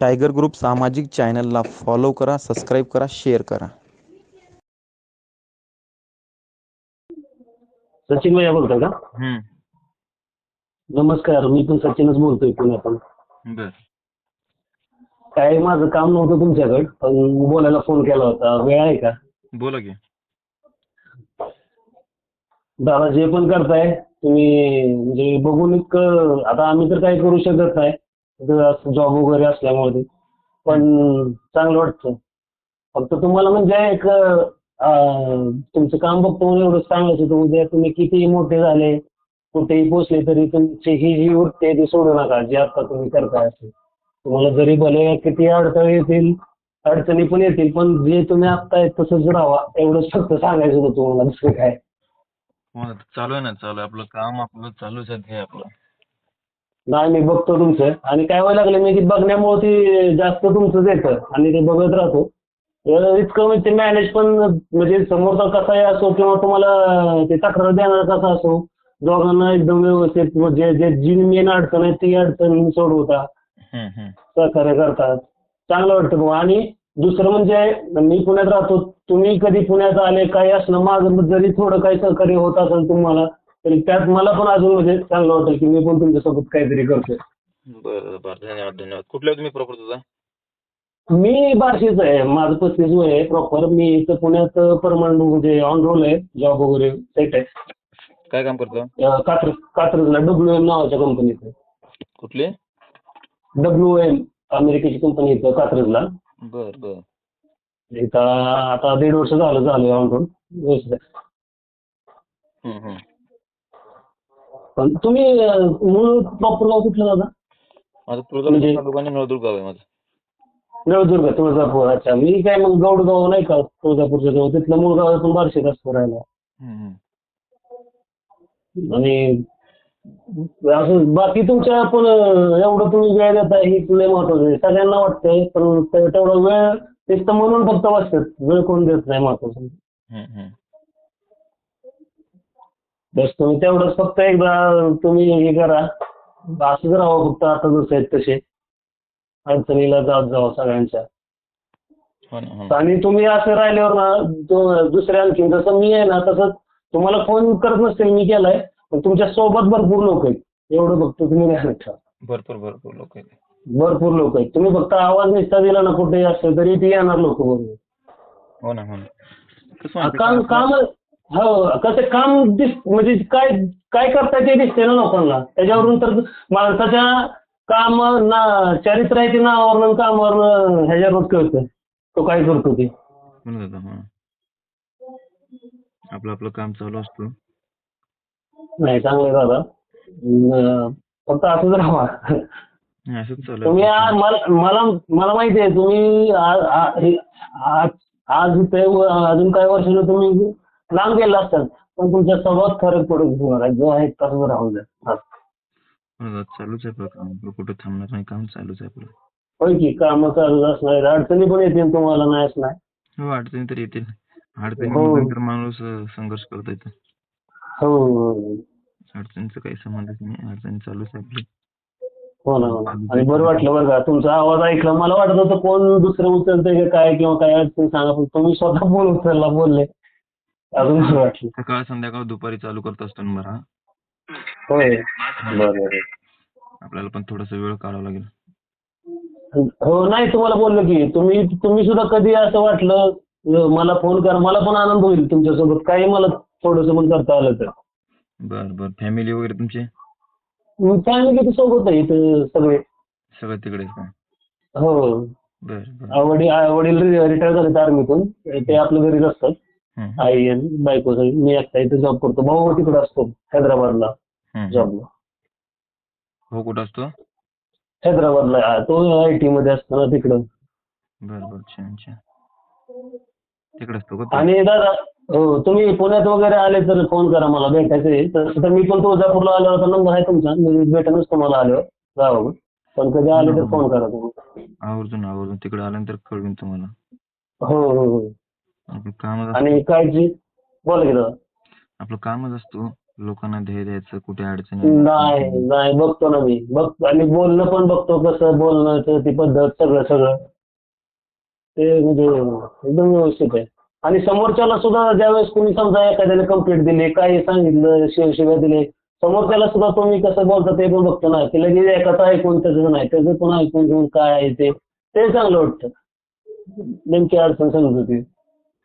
Tiger group सामाजिक चॅनलला follow करा सबस्क्राईब करा शेअर करा. सचिन भैया बोलतोय का? हम्म. नमस्कार मी पण सचिनच बोलतोय पुण्यातून काय माझं काम नव्हतं तुमच्याकडे पण बोलायला फोन केला होता. वेळ आहे का? बोला की. दादा जे पण करताय तुम्ही म्हणजे बघून इतकं आता आम्ही तर काही करू शकत नाही. जॉब वगैरे असल्यामुळे. पण चांगलं वाटतं. फक्त तुम्हाला म्हणजे एक तुमचं काम बघतो म्हणून एवढं सांगायचं होतं उद्या तुम्ही कितीही मोठे झाले कुठेही पोचले तरी तुमची ही जी वृत्ती आहे ती सोडू नका जी आता तुम्ही करताय असं. तुम्हाला जरी भले किती अडथळे येतील अडचणी पण येतील पण जे तुम्ही आत्ता आहे तसंच राहा एवढंच फक्त सांगायचं होतं तुम्हाला दुसरं काय. हो चालू आहे ना चालू आहे. आपलं काम आपलं चालूच आहे आपलं. नाही मी बघतो तुमचं. आणि काय व्हायला लागलं मी ती बघण्यामुळे ती जास्त तुमचंच येतं. आणि ते बघत राहतो. इतकं म्हणजे ते मॅनेज पण म्हणजे समोरचा कसाही असो किंवा तुम्हाला ते तक्रार देणारा कसा असो दोघांना एकदम व्यवस्थित म्हणजे जे जी मेन अडचण आहे ती अडचण सोडवता. सहकार्य करतात. चांगलं वाटतं बुवा आणि दुसरं म्हणजे मी पुण्यात राहतो. तुम्ही कधी पुण्यात आले काही असलं माझं जरी थोडं काही सहकार्य होत असेल तुम्हाला तरी त्यात मला पण अजून म्हणजे चांगलं वाटेल की मी पण तुमच्यासोबत काहीतरी करतोय. बरं बरं. धन्यवाद धन्यवाद. कुठल्या तुम्ही प्रॉपर तुझा मी बार्शीच आहे. माझं पस्तीस वय आहे प्रॉपर मी इथं पुण्यात परमनंट म्हणजे ऑन रोल आहे जॉब वगैरे सेट आहे. काय काम करतो? अं, कात्रज कात्रजला डब्ल्यू एम नावाच्या कंपनीत आहे कुठली? डब्ल्यू एम अमेरिकेची कंपनी इथं कात्रजला. बर बर. इथं आता दीड वर्ष झालं झालं ऑन रोल व्यवस्थित आहे. हम्म, हम्म. पण तुम्ही मूळ प्रॉपर गाव कुठलं दादा? माझं म्हणजे- तुळजापूर तालुका आणि नळदुर्ग गाव आहे माझं. नळदुर्ग तुळजापूर. अच्छा मी काय मग गौडगाव नाही का? तुळजापूरच्या जवळ. तिथलं मूळ गाव पण बार्शीत असतो हम्म, हम्म. आणि असं बाकी तुमच्या पण अं, एवढं तुम्ही वेळ देताय हे लय महत्वाचं आहे. सगळ्यांना वाटतंय पण ते- तेवढा वेळ नुसतं म्हणून फक्त वाचतात वेळ कोण देत नाही महत्वाचं. हम्म, हम्म. बस तुम्ही तेवढंच फक्त एकदा तुम्ही हे करा. असंच राहावं फक्त आता जसं आहेत तसे. अडचणीला जात जावं सगळ्यांच्या. हो हो आणि तुम्ही असं राहिल्यावर ना दुसऱ्या आणखी जसं मी आहे ना तसं तुम्हाला फोन करत नसतील मी केलाय. पण तुमच्यासोबत भरपूर लोक आहेत. एवढं फक्त तुम्ही ध्यानात ठेवा भरपूर भरपूर लोक आहेत. भरपूर लोक आहेत. तुम्ही फक्त आवाज निसता दिला ना कुठेही असेल तरी ती येणार लोक बरोबर हो ना हो ना. हो कसं काम दिस म्हणजे काय काय करताय ते दिसते ना लोकांना. त्याच्यावरून तर माणसाच्या काम ना चारित्र्य आहे ते नावावरून कामावरून ह्याच्यावरून कळतं. तो काय करतो ते. आपलं आपलं काम चालू असतं. नाही चांगलं दादा. फक्त असंच राहा नाही, असंच चालू तुम्ही मला मला माहिती आहे तुम्ही आज अजून काही वर्षानं तुम्ही लांब गेला असतात पण तुमच्या स्वभावात फरक पडत तुम्हाला जो आहे तसंच राहून. हो, चालूच आहे काम कुठं थांबणार नाही काम चालूच आहे आपलं होय की कामं चालू असणार अडचणी पण येतील तुम्हाला नाही असणार हो अडचणी तर येतील. अडचणी हो. माणूस संघर्ष करत येतो हो. अडचणीचं काही संबंधच नाही. अडचणी चालूच आहे आपली. हो ना हो ना. आणि बरं वाटलं बरं का. तुमचा आवाज ऐकला. मला वाटत होतं कोण दुसरं उचलतंय काय किंवा काय अडचण सांगा. पण तुम्ही स्वतः फोन उचलला बोलले. सकाळ संध्याकाळ दुपारी चालू करत असतो नंबर हा होय. आपल्याला पण थोडासा वेळ काढावा लागेल. हो नाही तुम्हाला बोललो की तुम्ही तुम्ही सुद्धा कधी असं वाटलं मला फोन करा मला पण आनंद होईल तुमच्यासोबत. काही मला थोडंसं पण करता आलं तर. बर बर. फॅमिली वगैरे तुमची? फॅमिली सोबत आहे इथं सगळे. सगळं तिकडेच का? हो. बर बर. वडील वडील रिटायर झाले आर्मीतून ते आपल्या घरीच असतात. आई आणि बायको सगळी मी एकटा इथे जॉब करतो. भाऊ तिकडे असतो हैदराबादला. जॉबला हो कुठं असतो? हैदराबादला. तो आय टी मध्ये असतो ना तिकडं. बर बर छान छान. तिकडे असतो का तो? आणि दादा हो तुम्ही पुण्यात वगैरे आले तर फोन करा मला भेटायचंय तसं तर मी पण तुळजापूरला आलो होता नंबर आहे तुमचा. मी भेटूनच तुम्हाला आलो गावावर पण कधी आले तर फोन करा तुम्ही. आवर्जून आवर्जून. तिकडे आल्यानंतर कळवीन तुम्हाला. हो हो हो. आपलं कामच आणि काळजी बोला की दादा आपलं कामच असतो लोकांना ध्येय द्यायचं कुठे अडचणी. नाही नाही बघतो ना मी. बघ आणि बोलणं पण बघतो कसं बोलण्याचं ती पद्धत सगळं सगळं. ते म्हणजे एकदम व्यवस्थित आहे. आणि समोरच्याला सुद्धा ज्यावेळेस कोणी समजा एखाद्याने कंप्लेंट दिली काही सांगितलं शिवशिव्या दिले समोरच्याला सुद्धा तुम्ही कसं बोलता ते पण बघतो ना की लगेच एकाचं ऐकून त्याचं नाही त्याचं पण ऐकून घेऊन काय आहे ते ते चांगलं वाटतं. नेमकी अडचण समजत होती.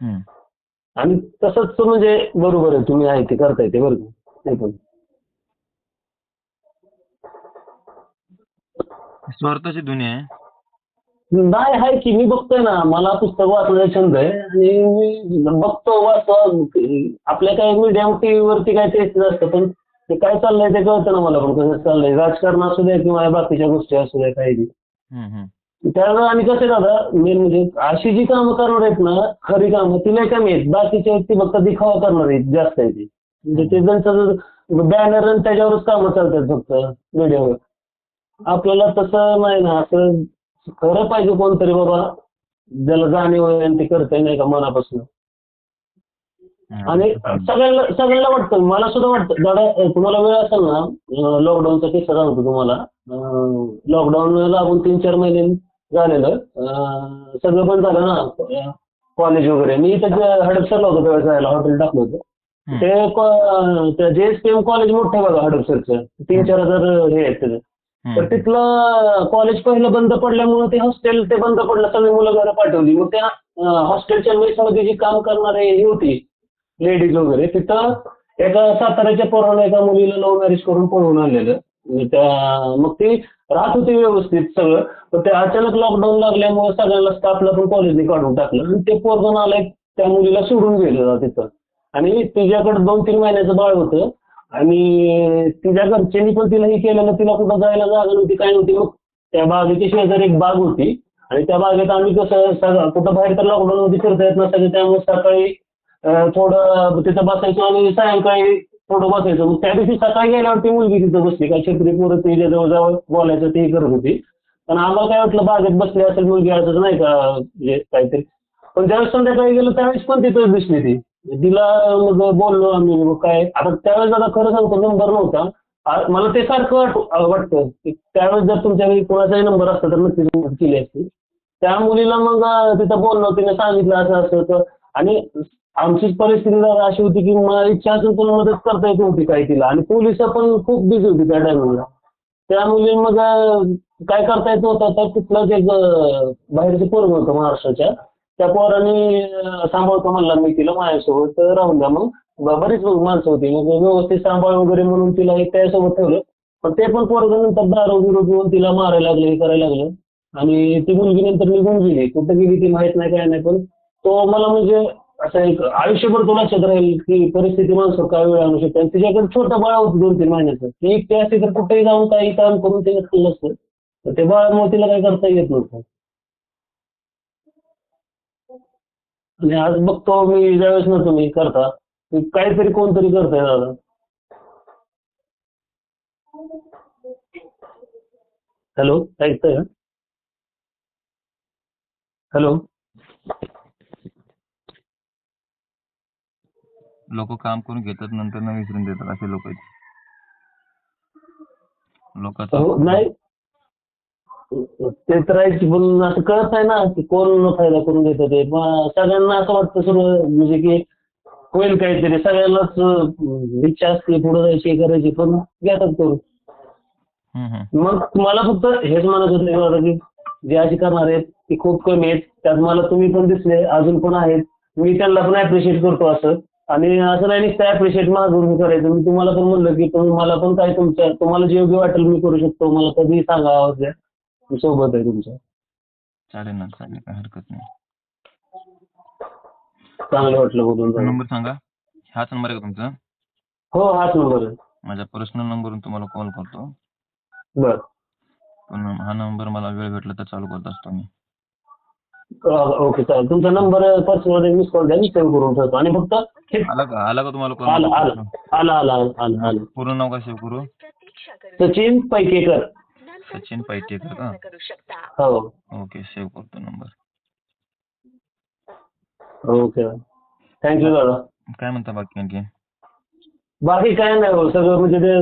आणि तसंच तो म्हणजे बरोबर आहे तुम्ही आहे ते करताय ते बरोबर पण. स्वार्थाची दुनिया आहे. नाही आहे की मी बघतोय ना मला पुस्तक वाचण्याचा छंद आहे आणि मी बघतो वाचतो. आपल्या काय मीडियम टीव्ही वरती काय तेच नसतं पण ते काय चाललंय ते कळतं ना मला पण कसं चाललंय? राजकारण असू दे किंवा बाकीच्या गोष्टी असू दे काही बी. आणि कसं आहे दादा मेन म्हणजे अशी जी कामं करणार आहेत ना खरी कामं ती नाही कमी आहेत. बाकीच्या व्यक्ती ती फक्त दिखावा करणार आहेत जास्त आहे ती. म्हणजे ते त्यांचं बॅनर आणि त्याच्यावरच कामं चालतात फक्त मीडियावर आपल्याला तसं नाही ना असं खरं पाहिजे कोणतरी बाबा ज्याला जाणीव आहे आणि ते करतंय नाही का मनापासून. आणि सगळ्यांना सगळ्यांना वाटतं मला सुद्धा वाटतं. दादा तुम्हाला वेळ असेल ना लॉकडाऊनचा किस्सा सांगतो तुम्हाला. लॉकडाऊन लागून तीन चार महिने झालेलं. सगळं बंद झालं ना कॉलेज वगैरे. मी इथं हडपसरला होतो त्यावेळेस राहायला हॉटेल टाकलं होतं. ते को- ते जे एस पी एम कॉलेज मोठं बघा हडपसरचं तीन चार हजार हे आहेत त्याचे. तर. तिथलं कॉलेज पहिलं बंद पडल्यामुळे ते हॉस्टेल ते बंद पडलं. सगळी मुलं घरं पाठवली. मग त्या हॉस्टेलच्या मेसमध्ये जी काम करणारे हे होती लेडीज वगैरे तिथं एका साताऱ्याच्या पोरानं एका मुलीला लव्ह मॅरेज करून पळवून आणलेलं. मग ते राहत होते व्यवस्थित सगळं. पण ते अचानक लॉकडाऊन लागल्यामुळे सगळ्यांना स्टाफला पण कॉलेजने काढून टाकलं. आणि ते पोरजण आलंय त्या मुलीला सोडून गेलं तिथं. आणि तिच्याकडे दोन तीन महिन्याचं बाळ होतं. आणि तिच्या घरच्यांनी पण तिला हे केलेलं तिला कुठं जायला जागा नव्हती काय नव्हती. मग त्या बागेच्या शेजारी एक बाग होती. आणि त्या बागेत आम्ही कसं सगळं कुठं बाहेर तर लॉकडाऊन मध्ये फिरता येत नसायचं. त्यामुळे सकाळी थोडं तिथं बसायचो आणि सायंकाळी थोडं बसायचो. मग त्या दिवशी सकाळी गेल्यावरती मुलगी तिथं बसली. काय छत्री पोरं तिच्या जवळ बोलायचं ते करत होती. पण आम्हाला काय वाटलं बागेत बसली असेल मुलगी असं नाही का म्हणजे काहीतरी. पण ज्यावेळेस संध्याकाळी गेलो त्यावेळेस पण तिथं दिसली ती. तिला मग बोललो आम्ही मग काय? आता त्यावेळेस आता खरं सांगतो नंबर नव्हता. मला ते सारखं वाटतं की त्यावेळेस जर तुमच्याकडे कोणाचाही नंबर असता तर नक्कीच मदत केली असती. त्या मुलीला मग तिथं बोललो तिने सांगितलं असं असं. आणि आमची परिस्थिती जरा अशी होती की मला इच्छा असून पण मदत करता येत नव्हती काही तिला. आणि पोलीस पण खूप बिझी होती त्या टायमिंगला त्या मुली मग काय करता येत नव्हतं तर तिथलं एक बाहेरचं पोरग होतं महाराष्ट्राच्या. त्या पोराने सांभाळतो म्हणला मी तिला माझ्यासोबत राहून द्या मग. बरीच माणसं होती. मग व्यवस्थित सांभाळ वगैरे म्हणून तिला एक त्यासोबत ठेवलं. पण ते पण पोरग नंतर दारू बिरू पिऊन तिला मारायला लागले हे करायला लागलं. आणि ती मुलगी नंतर निघून गेली. कुठं गेली ती माहीत नाही काय नाही. पण तो मला म्हणजे असं एक आयुष्यभर तो लक्षात राहील की परिस्थिती माणसावर काय वेळ आणू शकते आणि तिच्याकडे छोटं बाळ होतं दोन तीन महिन्याचं. ती एकटी असते तर कुठेही जाऊन काही काम करून ते खाल्लं असतं. तर ते बाळामुळे तिला काही करता येत नव्हतं. आणि आज बघतो मी ज्यावेळेस ना तुम्ही करता. काहीतरी कोणतरी करताय दादा. हॅलो ऐकतंय हॅलो. लोक काम करून घेतात नंतर न विसरून देतात असे लोक आहेत. लोकांचं नाही. ते तर आहेच पण असं कळत नाही ना की कोण फायदा करून घेतं ते सगळ्यांना असं वाटतं सर्व म्हणजे की होईल काहीतरी. सगळ्यांनाच इच्छा असते पुढे जायची करायची पण घेतात करून. मग मला फक्त हेच म्हणत होते की जे अशी करणार आहेत ती खूप कमी आहेत. त्यात मला तुम्ही पण दिसले अजून पण आहेत. मी त्यांना पण ऍप्रिशिएट करतो असं. आणि असं नाही नुसतं ऍप्रिशिएट मागून करायचं. मी तुम्हाला पण म्हणलं की तुम्ही मला पण काय तुमच्या तुम्हाला जे योग्य वाटेल मी करू शकतो. मला कधीही सांगा आवाज द्या. मी सोबत आहे तुमच्या चालेल ना चालेल. काय हरकत नाही. चांगलं वाटलं बोलून. नंबर सांगा. हाच नंबर आहे का तुमचा? हो हाच नंबर आहे. माझ्या पर्सनल नंबरवरून तुम्हाला कॉल करतो. बर. पण हा नंबर मला वेळ भेटला तर चालू करत असतो मी. ओके चालेल. तुमचा नंबर पर्सनल मिस कॉल द्या मी सेव्ह करून ठेवतो. आणि फक्त हे- आला का? आला का तुम्हाला आलं आलं. आलं आलं आलं आलं. पूर्ण नाव काय सेव्ह करू? सचिन पैकेकर. सचिन पैटेकर का? हो. ओके सेव्ह करतो नंबर. ओके. थँक्यू दादा. काय म्हणता बाकी आणखी? बाकी काय नाही हो सगळं म्हणजे ते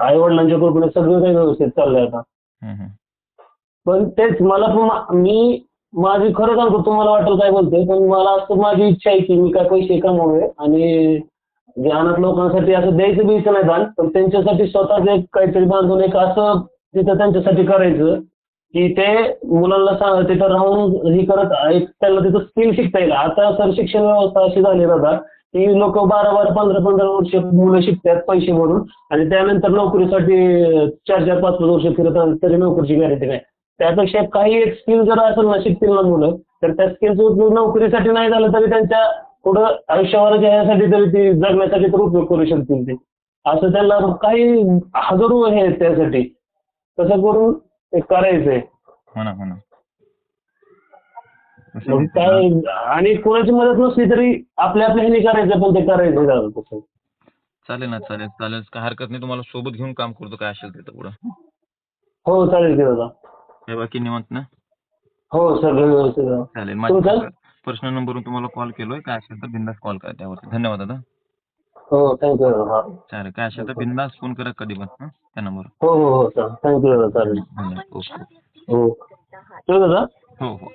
आई वडिलांच्या कृपेने सगळं काही व्यवस्थित चाललंय आता. हम्म, हम्म. पण तेच मला पण मा- मी माझी खरं सांगतो तुम्हाला वाटेल काय बोलते पण मला असं माझी इच्छा आहे की मी काय पैसे कमावे आणि जे अनाथ लोकांसाठी असं द्यायचं द्यायचं नाही दान पण त्यांच्यासाठी स्वतःच एक काहीतरी बांधून एक असं तिथं त्यांच्यासाठी करायचं की ते मुलांना सांग तिथं राहून हे करत एक त्यांना तिथं स्किल शिकता येईल. आता सर शिक्षण व्यवस्था अशी झाली दादा की लोक बारा बारा पंधरा पंधरा वर्ष मुलं शिकतात पैसे भरून आणि त्यानंतर नोकरीसाठी चार चार पाच पाच वर्ष फिरत तरी नोकरीची गॅरंटी नाही. त्यापेक्षा काही एक स्किल जर असेल ना शिकतील ना मुलं तर त्या स्किलचा उपयोग नोकरीसाठी नाही झाला तरी त्यांच्या पुढं आयुष्यावर यासाठी तरी ते जगण्यासाठी तर उपयोग करू शकतील ते. असं त्यांना काही हजारो हे आहेत त्यासाठी. तसं करून ते करायचंय. हो हो? काय आणि कोणाची मदत नसली तरी आपल्या आपल्या ह्याने करायचं पण ते करायचं झालं तसं. चालेल ना चालेल चालेल. काय हरकत नाही तुम्हाला सोबत घेऊन काम करतो काय असेल ते पुढं. हो चालेल की दादा. काय बाकी निवांत ना? हो सगळं व्यवस्थित आहे. चालेल तुमचं? माझ्या पर्सनल नंबरवरून तुम्हाला कॉल केलोय. काय असेल तर बिंदास कॉल करा त्यावरती. धन्यवाद दादा. हो थँक्यू दादा. चालेल काय असेल तर बिंदास फोन करा कधी पण हं? त्या नंबर हो हो हो चालेल. थँक्यू दादा. चालेल. धन्यवाद. ओके. हो. ठेवू दादा? हो हो.